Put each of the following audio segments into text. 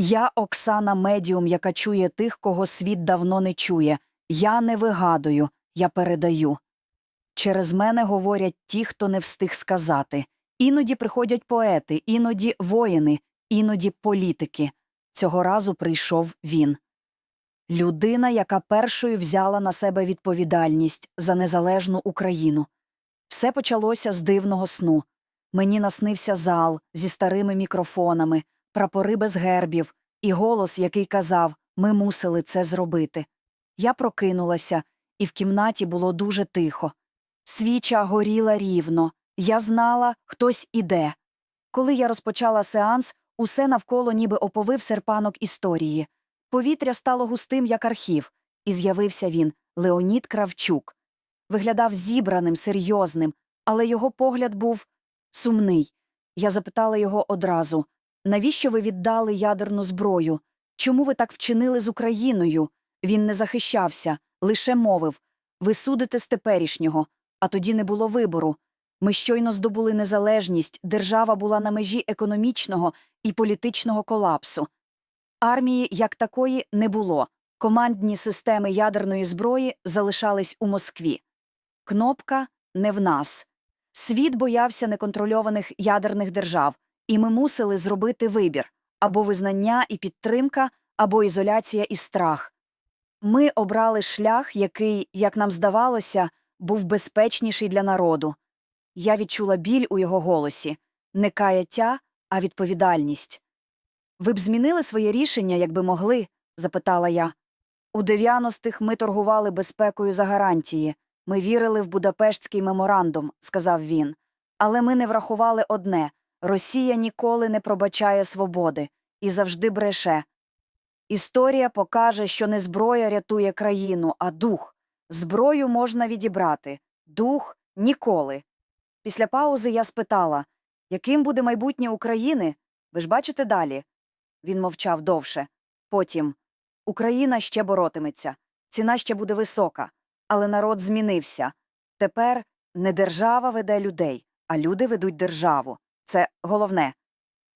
Я Оксана медіум, яка чує тих, кого світ давно не чує. Я не вигадую, я передаю. Через мене говорять ті, хто не встиг сказати. Іноді приходять поети, іноді воїни, іноді політики. Цього разу прийшов він. Людина, яка першою взяла на себе відповідальність за незалежну Україну. Все почалося з дивного сну. Мені наснився зал зі старими мікрофонами, прапори без гербів і голос, який казав Ми мусили це зробити. Я прокинулася, і в кімнаті було дуже тихо. Свіча горіла рівно. Я знала, хтось іде. Коли я розпочала сеанс, усе навколо ніби оповив серпанок історії. Повітря стало густим, як архів, і з'явився він Леонід Кравчук. Виглядав зібраним, серйозним, але його погляд був сумний. Я запитала його одразу навіщо ви віддали ядерну зброю? Чому ви так вчинили з Україною? Він не захищався, лише мовив ви судите з теперішнього, а тоді не було вибору. Ми щойно здобули незалежність, держава була на межі економічного і політичного колапсу. Армії як такої не було. Командні системи ядерної зброї залишались у Москві. Кнопка не в нас. Світ боявся неконтрольованих ядерних держав, і ми мусили зробити вибір або визнання і підтримка, або ізоляція і страх. Ми обрали шлях, який, як нам здавалося, був безпечніший для народу. Я відчула біль у його голосі не каяття, а відповідальність. Ви б змінили своє рішення, якби могли? запитала я. У 90-х ми торгували безпекою за гарантії. Ми вірили в Будапештський меморандум, сказав він. Але ми не врахували одне Росія ніколи не пробачає свободи і завжди бреше. Історія покаже, що не зброя рятує країну, а дух. Зброю можна відібрати, дух ніколи. Після паузи я спитала, яким буде майбутнє України? Ви ж бачите далі? Він мовчав довше. Потім Україна ще боротиметься, ціна ще буде висока, але народ змінився. Тепер не держава веде людей, а люди ведуть державу. Це головне.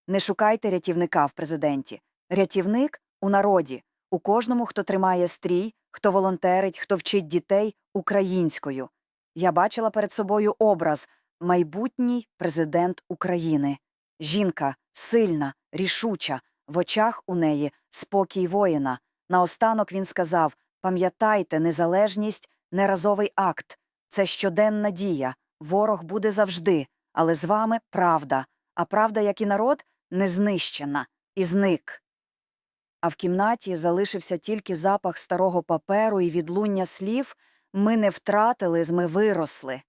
Не шукайте рятівника в президенті. Рятівник у народі, у кожному, хто тримає стрій, хто волонтерить, хто вчить дітей українською. Я бачила перед собою образ майбутній президент України. Жінка сильна, рішуча, в очах у неї спокій воїна. Наостанок він сказав Пам'ятайте, незалежність неразовий акт. Це щоденна дія. Ворог буде завжди, але з вами правда. А правда, як і народ, не знищена і зник. А в кімнаті залишився тільки запах старого паперу і відлуння слів ми не втратили, ми виросли.